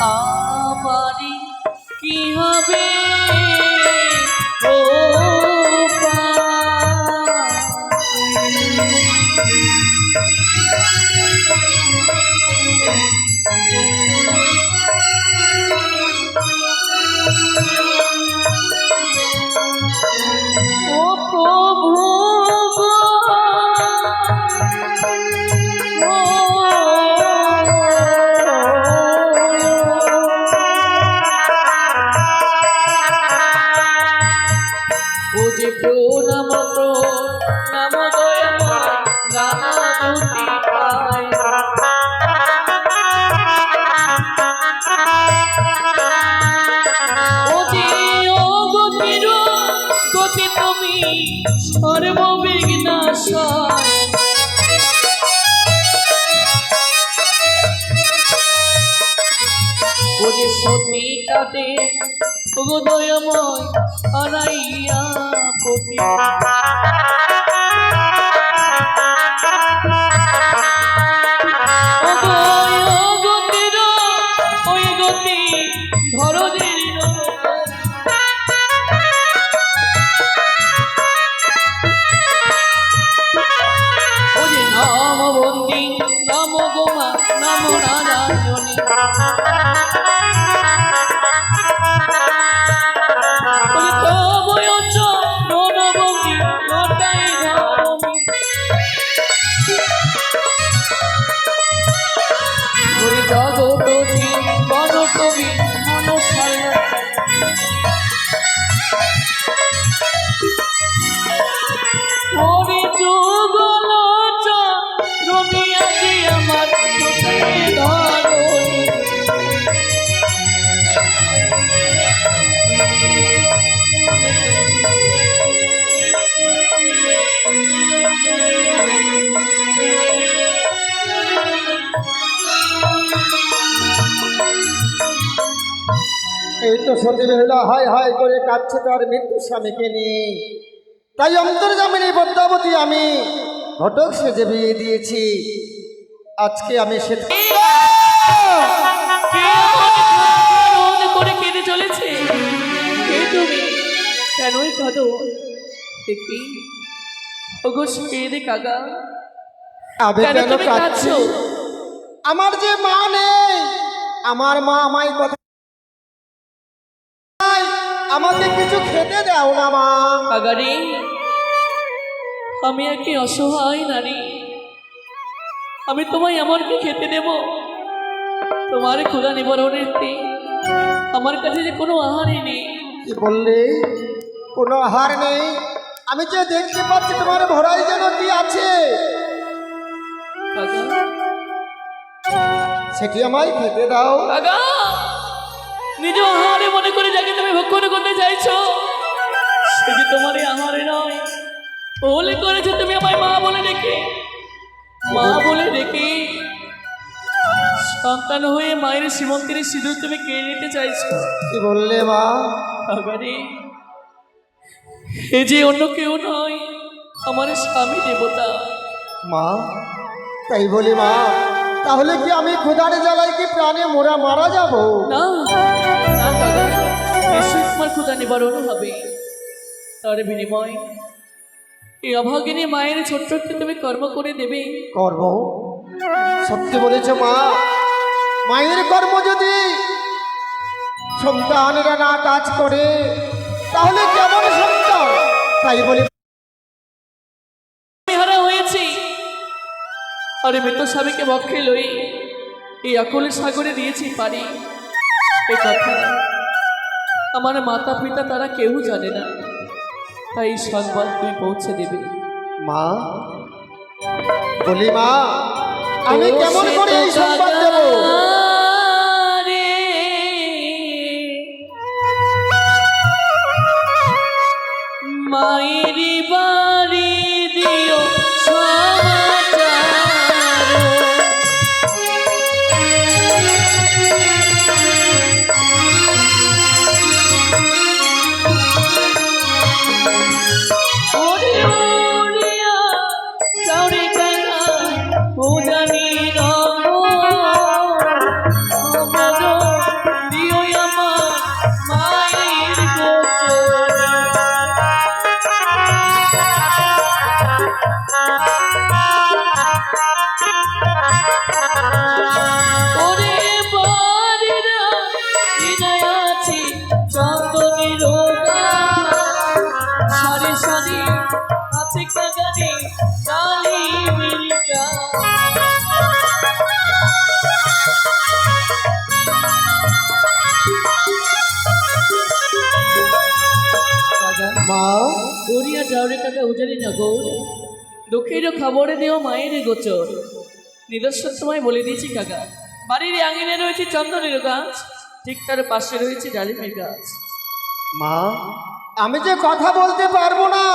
আমারই কি হবে ও? ও ও যে সতী কাটে উদয়ময় আনাইয়া পতি অগয় অগতির ওরে জগত জীবন কবি মনসায় ওরে যুগল আজি আমার এই তো সতী বেহুলা হাই হাই করে কাঁদছে তার মৃত্যু স্বামীকে নিয়ে। তাই অন্তর্জামিনী পদ্মাবতী আমি ঘটক সেজে বিয়ে দিয়েছি। আজকে আমি সে কে এমন রোদ করে কেঁদে চলেছে তুমি কেনই কাঁদো ওগো কেঁদে কেন কাঁদছি? আমার যে মা নেই আমার মা আমায় কথা আমাকে কিছু খেতে দাও না মা। কাগারে আমি একটি অসহায় নারী। আমি তোমায় এমন কি খেতে দেব? তোমার ক্ষুধা নিবারণের দিন আমার কাছে যে কোনো আহারই নেই। কি বললে? কোনো আহার নেই? আমি যে দেখতে পাচ্ছি তোমার ভরাই যেন কি আছে? সেটি আমায় খেতে দাও? কাকা নিজ আহারে মনে করে যাকে তুমি ভক্ষণ করতে চাইছো সে যে তোমার আহারে নয়? বলে করেছ তুমি আমায় মা বলে ডেকে। মা বলে ডেকে। সন্তান হয়ে মায়ের শ্রীমন্তির সিঁদুর তুমি কেড়ে নিতে চাইছো। কি বললে মা? আগারে এ যে অন্য কেউ নয় আমার স্বামী দেবতা। মা তাই বলি মা তাহলে কি আমি ক্ষুধার জ্বালায় কি প্রাণে মোরা মারা যাব? না। তোমার ক্ষুদা নিবারণ হবে। তার বিনিময় এই অভাগিনী মায়ের ছোট্ট তুমি কর্ম করে দেবে। কর্ম? সত্যি বলেছ মা। মায়ের কর্ম যদি সন্তানেরা না কাজ করে তাহলে কেমন সন্তান? তাই বলি হারা হয়েছি। আরে মৃত স্বামীকে বক্ষে লই এই আকলের সাগরে দিয়েছি পারি এ কথা। আমার মাতা পিতা তারা কেউ জানে না। তাই সংবাদ তুই পৌঁছে দেবে। মা? বলি মা আমি কেমন করে এই সংবাদ দেব? মা গড়িয়া যাও রে কাকা উজারি নগর দুঃখের খবরে দিও মায়ের গোচর। নিদর্শন তোমায় বলে দিয়েছি কাকা বাড়ির আঙিনে রয়েছে চন্দনের গাছ ঠিক তার পাশে রয়েছে ডালিমের গাছ। মা আমি যে কথা বলতে পারব না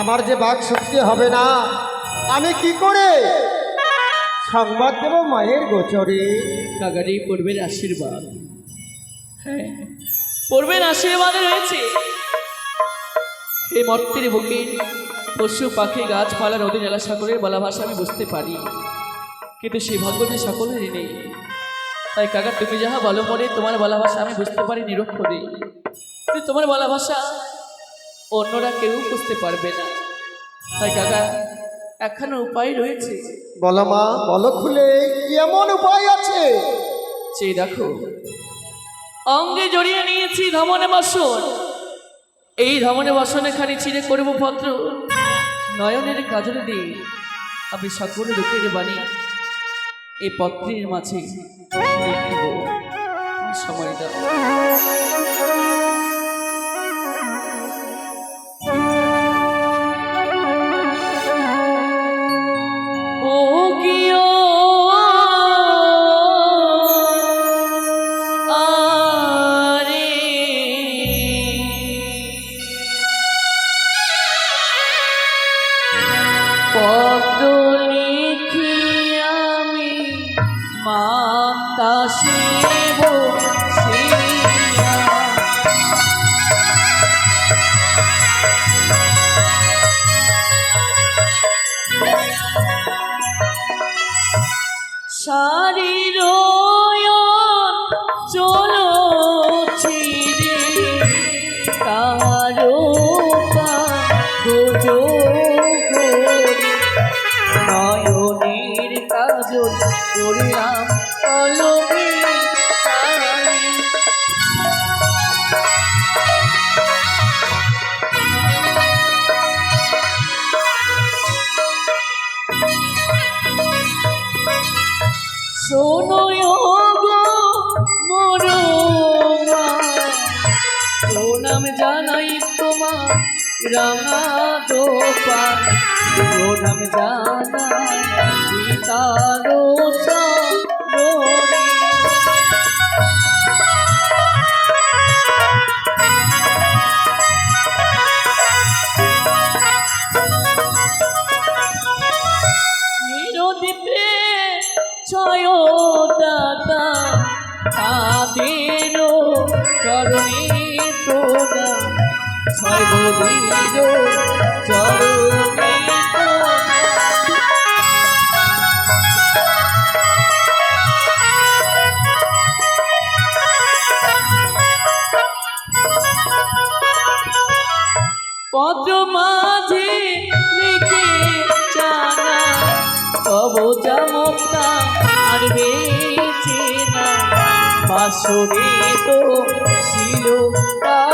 আমার যে বাক শক্তি হবে না আমি কি করে? সংবাদ দেব মায়ের গোচরে। কাকারি পূর্বের আশীর্বাদ। হ্যাঁ পূর্বের আশীর্বাদে রয়েছে। এই মর্তের বুকে পশু পাখি গাছপালা নদী জেলা সাগরের বলা ভাষা আমি বুঝতে পারি। কিন্তু সেই ভাগ্যটি সকলেরই নেই। তাই কাকা তুমি যাহা বলো মনে তোমার বলা ভাষা আমি বুঝতে পারি নিরক্ষরে। কিন্তু তোমার বলা ভাষা অন্যরা কেউ বুঝতে পারবে না। তাই কাকা একখানা উপায় রয়েছে। বলো মা বলো খুলে এমন উপায় আছে? সেই দেখো। অঙ্গে জড়িয়ে নিয়েছি ধমনে বাসন। এই ধমনে বসনে খানি চিরে করব ভদ্র। নয়নের কাজল দিয়ে আমি সকল লোকের বাণী এই পত্রের মাঝে সময় দাও। মাতা প্রণাম জানাই পিতারো চরণে। নিরদীপে ছয় দাদা তাদের চরণে পদ্ম মাঝে লিখে জানা তব চমকটা আর বেছে না বাসরে তো ছিল টানা।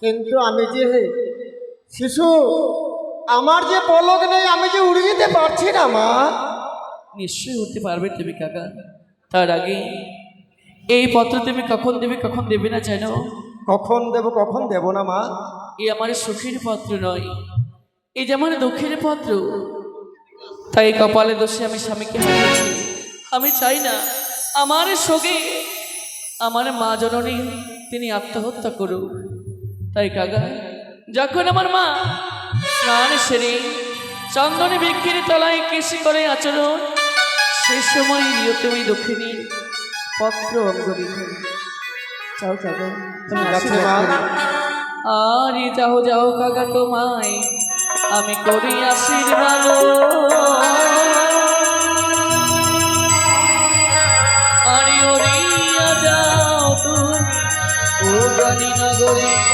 কিন্তু আমি যে শিশু আমার যে পলক নেই আমি যে উড়ে যেতে পারছি না মা। নিশ্চয়ই উঠতে পারবে তুমি কাকা। তার আগে এই পত্র তুমি কখন দেবে কখন দেবে না যেন কখন দেব কখন দেব না মা? এ আমার সুখের পত্র নয় এ যেমন আমার দুঃখের পত্র। তাই কপালে দোষে আমি স্বামীকে হারিয়েছি। আমি চাই না আমার শোকে আমার মা জননী তিনি আত্মহত্যা করুক। তাই কাকা যখন আমার মা স্নান সেরে চন্দনে বিক্রির তলায় কৃষি করে আচরণ সেই সময় নিয়তে ওই দক্ষিণী পত্র অঙ্গবিহীন চাও কাকা আরে যাও যাও কাকা তোমায় আমি করি আশীর্বাদ। আরে ওরিয়া যাও তুমি ও নগরী।